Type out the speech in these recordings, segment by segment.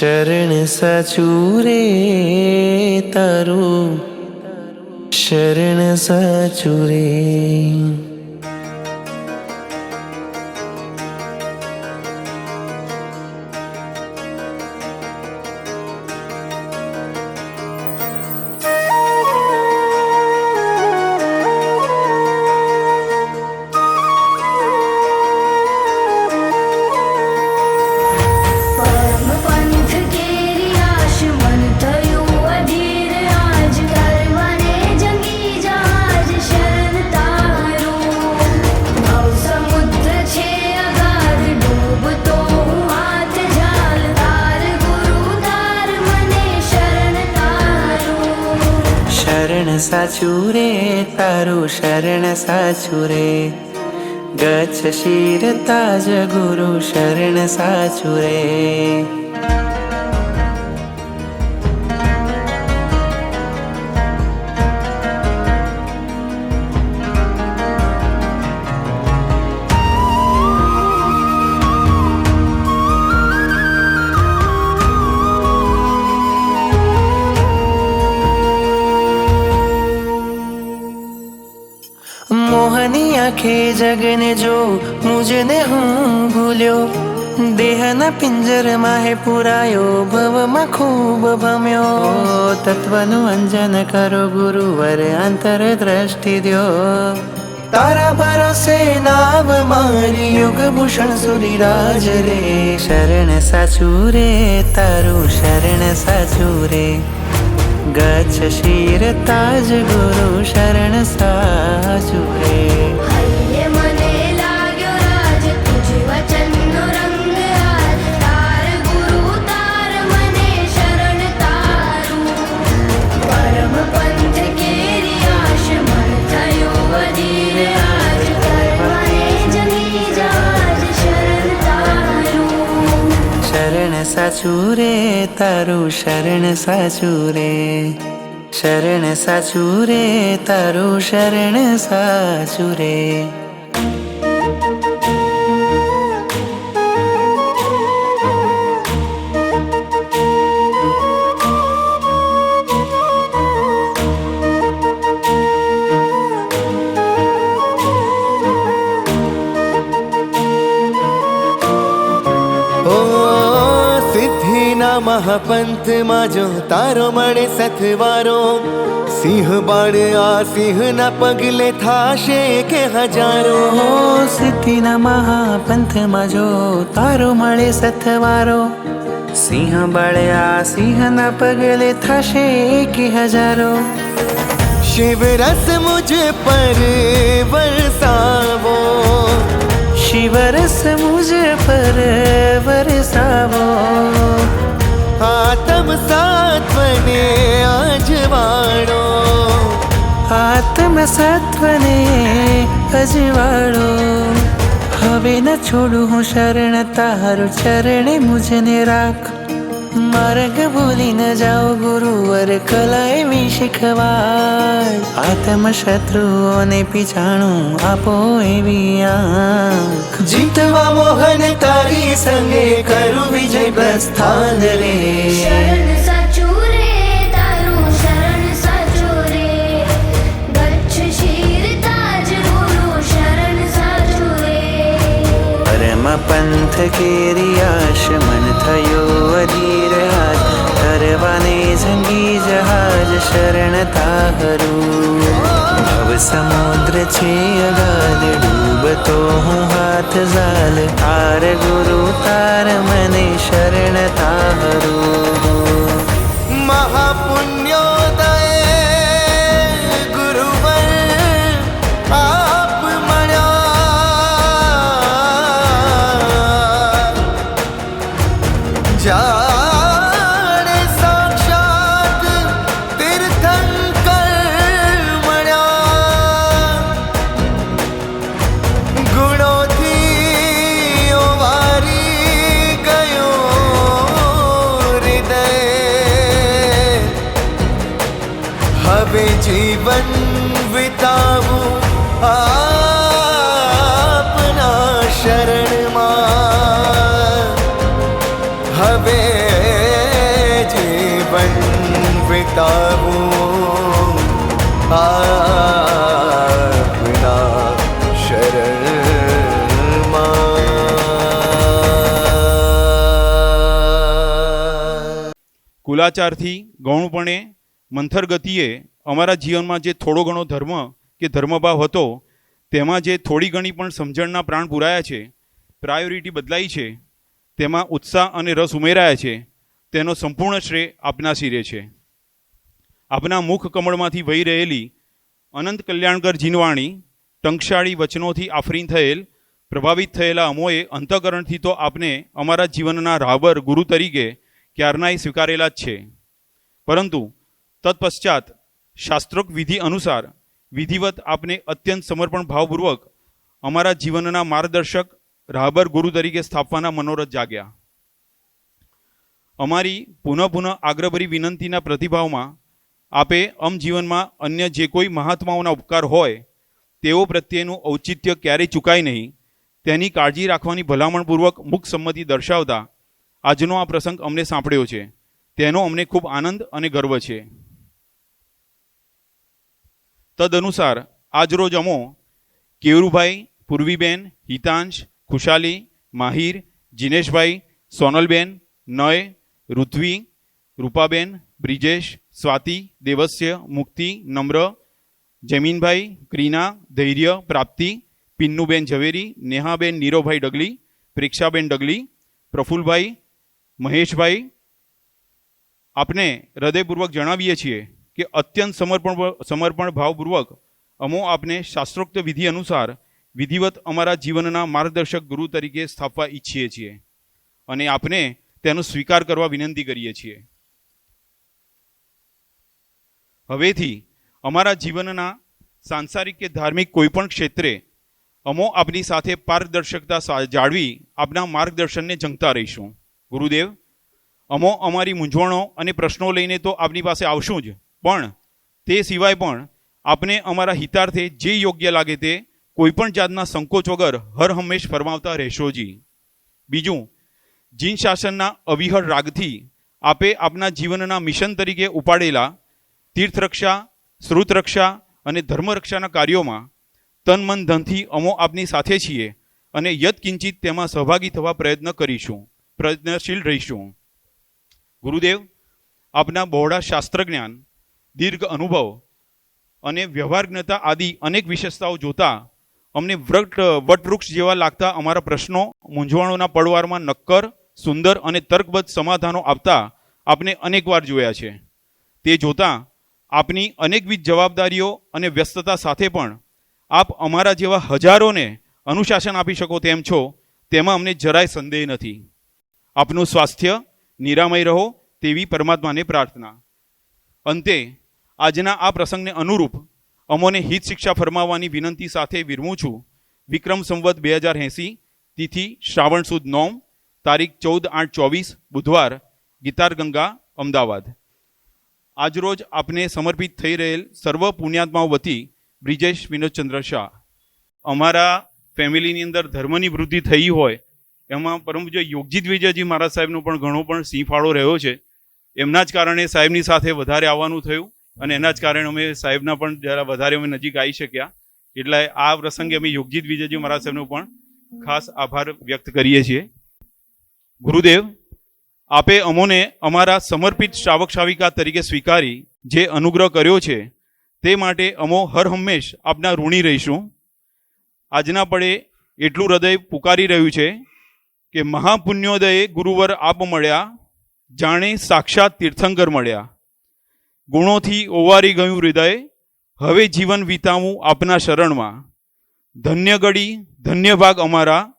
શરણ સાચું રે તારું શરણ સાચું રે साचु रे तारु शरण साचु रे गच्छ शीरताज गुरु शरण साचु रे આંખે જગને જો મુજને હું ભૂલ્યો દેહના પિંજરમાં હે પુરાયો ભવમાં ખૂબ ભમ્યો તત્વનું અંજન કરો ગુરુવર અંતર દ્રષ્ટિ દ્યો તારા ભરોસે નામ મારી યુગ ભૂષણ સુરીરાજ રે શરણ સાચું રે તારું શરણ સાચું રે ગચ્છ શિર તાજ ગુરુ શરણ સાચું શરણ સાચું રે તારું શરણ સાચું રે શરણ સાચું રે તારું શરણ સાચું સિદ્ધિના મહાપંથમાં જો તારો મળે સથવારો સિંહ બાળ આ સિંહના પગલે થાશે કે હજારો ઓ સિદ્ધિના મહાપંથમાં જો તારો મળે સથવારો સિંહ બળ્યા સિંહના પગલે થશે કે હજારો શિવ રસ મુજ પર વરસાવો શિવરસ મુજ પર વરસાવો આતમ સાત્વને આજવાળો આત્મ સત્વને અજવાળો હવે ન છોડું હું શરણ તારું ચરણે મુજને રાખ માર્ગ ભૂલી ન જાઓ ગુરુવર કલા એવી શીખવાય. આત્મ શત્રુઓને પીછાણું આપો એવી આંખ. જીતવા મોહન તારી સંગે કરું વિજય પ્રસ્થાન રે. પંથ કેરી આશમન તારું શરણ તાહરું ભવ સમુદ્ર છે અગાધ ડૂબતો હું હાથ ઝાલ તાર ગુરુ તાર મને શરણ તાહરું મહાપુણ્યોદય ગુરુવર આપ મળ્યા હવે જીવન વિતાવું આપના શરણમાં હવે જીવન વિતાવું આપના શરણમાં કુલાચારથી ગૌણપણે મંથર ગતિએ અમારા જીવનમાં જે થોડો ઘણો ધર્મ કે ધર્મભાવ હતો, તેમાં જે થોડી ઘણી પણ સમજણના પ્રાણ પુરાયા છે, પ્રાયોરિટી બદલાઈ છે, તેમાં ઉત્સાહ અને રસ ઉમેરાયા છે, તેનો સંપૂર્ણ શ્રેય આપના શિરે છે. આપના મુખ કમળમાંથી વહી રહેલી અનંત કલ્યાણકર જીનવાણી, ટંકશાળી વચનોથી આફરીન થયેલ, પ્રભાવિત થયેલા અમોએ અંતઃકરણથી તો આપને અમારા જીવનના રાહબર ગુરુ તરીકે ક્યારનાય સ્વીકારેલા જ છે. પરંતુ તત્પશ્ચાત શાસ્ત્રોક્ત વિધિ અનુસાર વિધિવત આપને અત્યંત સમર્પણ ભાવપૂર્વક અમારા જીવનના માર્ગદર્શક રાહબર ગુરુ તરીકે સ્થાપવાના મનોરથ જાગ્યા. અમારી પુનઃ પુનઃ આગ્રભરી વિનંતીના પ્રતિભાવમાં આપે અમ જીવનમાં અન્ય જે કોઈ મહાત્માઓના ઉપકાર હોય, તેઓ પ્રત્યેનું ઔચિત્ય ક્યારેય ચૂકાય નહીં. તેની કાળજી રાખવાની ભલામણપૂર્વક મુખ સંમતિ દર્શાવતા આજનો આ પ્રસંગ અમને સાંપડ્યો છે. તેનો અમને ખૂબ આનંદ અને ગર્વ છે. તદનુસાર આજરોજ અમો કેવરુભાઈ પૂર્વીબેન, હિતાંશ, ખુશાલી, માહિર, જીનેશભાઈ, સોનલબેન, નય, ઋત્વી, રૂપાબેન, બ્રિજેશ, સ્વાતિ, દેવસ્ય, મુક્તિ, નમ્ર, જમીનભાઈ, ક્રીના, ધૈર્ય, પ્રાપ્તિ, પિન્નુબેન ઝવેરી, નેહાબેન નીરોભાઈ ડગલી, પ્રેક્ષાબેન ડગલી, પ્રફુલભાઈ, મહેશભાઈ, આપને હૃદયપૂર્વક જણાવીએ છીએ કે અત્યંત સમર્પણ સમર્પણ ભાવપૂર્વક અમો આપને શાસ્ત્રોક્ત વિધિ અનુસાર વિધિવત અમારા જીવનના માર્ગદર્શક ગુરુ તરીકે સ્થાપવા ઈચ્છીએ છીએ અને આપને તેનો સ્વીકાર કરવા વિનંતી કરીએ છીએ. હવેથી અમારા જીવનના સાંસારિક કે ધાર્મિક કોઈપણ ક્ષેત્રે અમો આપની સાથે પારદર્શકતા જાળવી આપના માર્ગદર્શનને જંગતા રહીશું. ગુરુદેવ, અમો અમારી મૂંઝવણો અને પ્રશ્નો લઈને તો આપની પાસે આવશું જ. પણ તે સિવાય પણ આપને અમારા હિતાર્થે જે યોગ્ય લાગે તે કોઈપણ જાતના સંકોચ વગર હર હંમેશ ફરમાવતા રહેશો જી. બીજું, જીન શાસનના અવિહળ રાગથી આપે આપના જીવનના મિશન તરીકે ઉપાડેલા તીર્થરક્ષા શ્રુતરક્ષા અને ધર્મરક્ષાના કાર્યોમાં તન મન ધનથી અમો આપની સાથે છીએ અને યત્કિંચિત તેમાં સહભાગી થવા પ્રયત્ન કરીશું, પ્રયત્નશીલ રહીશું. ગુરુદેવ, આપના બહોળા શાસ્ત્ર જ્ઞાન દીર્ઘ અનુભવ અને વ્યવહારજ્ઞતા આદિ અનેક વિશેષતાઓ જોતા અમને વ્રટ વટવૃક્ષ જેવા લાગતા અમારા પ્રશ્નો મૂંઝવણોના પડવારમાં નક્કર, સુંદર અને તર્કબદ્ધ સમાધાનો આપતા આપને અનેકવાર જોયા છે. તે જોતાં આપની અનેકવિધ જવાબદારીઓ અને વ્યસ્તતા સાથે પણ આપ અમારા જેવા હજારોને અનુશાસન આપી શકો તેમ છો, તેમાં અમને જરાય સંદેહ નથી. આપનું સ્વાસ્થ્ય નિરામય રહો તેવી પરમાત્માને પ્રાર્થના. અંતે આજના આ પ્રસંગને અનુરૂપ અમોને હિત શિક્ષા ફરમાવવાની વિનંતી સાથે વિરમું છું. વિક્રમ સંવત બે હજાર એંસી, તિથિ શ્રાવણ સુદ નોમ, તારીખ ચૌદ આઠ ચોવીસ, બુધવાર, ગીતાર ગંગા, અમદાવાદ. આજરોજ આપને સમર્પિત થઈ રહેલ સર્વ પુણ્યાત્માઓ વતી બ્રિજેશ વિનોદચંદ્ર શાહ. અમારા ફેમિલીની અંદર ધર્મની વૃદ્ધિ થઈ હોય, એમાં પરમ પૂજ્ય યોગજીત વિજયજી મહારાજ સાહેબનો પણ ઘણો પણ સિંહ ફાળો રહ્યો છે. એમના જ કારણે સાહેબની સાથે વધારે આવવાનું થયું. અને એના જ કારણે અમે સાહેબના પણ જરા વધારે અમે નજીક આવી શક્યા. એટલે આ પ્રસંગે અમે યોગજીત વિજયજી મહારાજ સાહેબનો પણ ખાસ આભાર વ્યક્ત કરીએ છીએ. ગુરુદેવ, આપે અમોને અમારા સમર્પિત શ્રાવક શ્રાવિકા તરીકે સ્વીકારી જે અનુગ્રહ કર્યો છે, તે માટે અમો હર હંમેશ આપના ઋણી રહીશું. આજના પડે એટલું હૃદય પુકારી રહ્યું છે કે મહાપુણ્યોદયે ગુરુવર આપ મળ્યા, જાણે સાક્ષાત તીર્થંકર મળ્યા. ગુણોથી ઓવારી ગયું હૃદય, હવે જીવન વિતાવું આપના શરણમાં. ધન્ય ગળી ધન્ય ભાગ અમારા,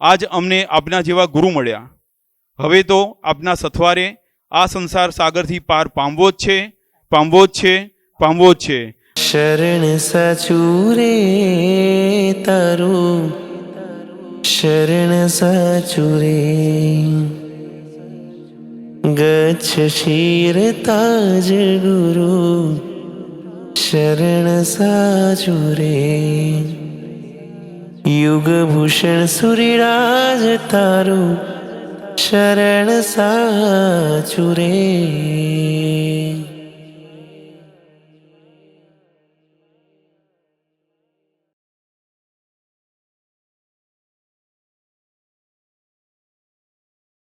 આજ અમને આપના જેવા ગુરુ મળ્યા. હવે તો આપના સથવારે આ સંસાર સાગરથી પાર પામવો જ છે, પામવો જ છે, પામવો જ છે. શરણ સચુરે તારું, શરણ સાચું ગુરુ શરણ સાચું રે યુગભૂષણ સુરિરાજ તારું શરણ સાચું રે